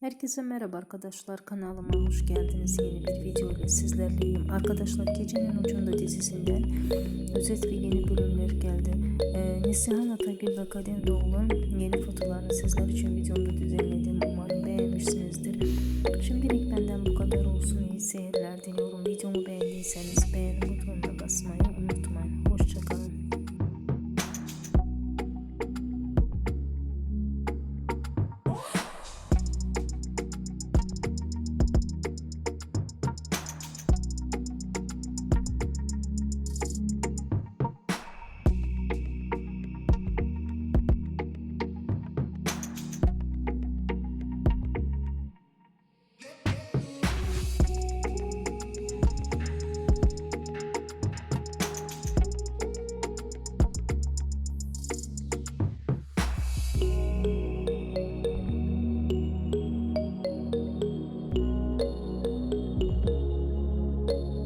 Herkese merhaba arkadaşlar kanalıma hoş geldiniz. Yeni bir video ile sizlerleyim. Arkadaşlar Gecenin Ucunda dizisinden özet ve yeni bölümler geldi. Ee, Nesihan Atagül ve Kadir Doğulu'nun yeni fotolarını sizler için videomda düzenledim. Umarım beğenmişsinizdir. Şimdilik benden bu kadar olsun. İyi seyirler diliyorum. Videomu beğendiyseniz you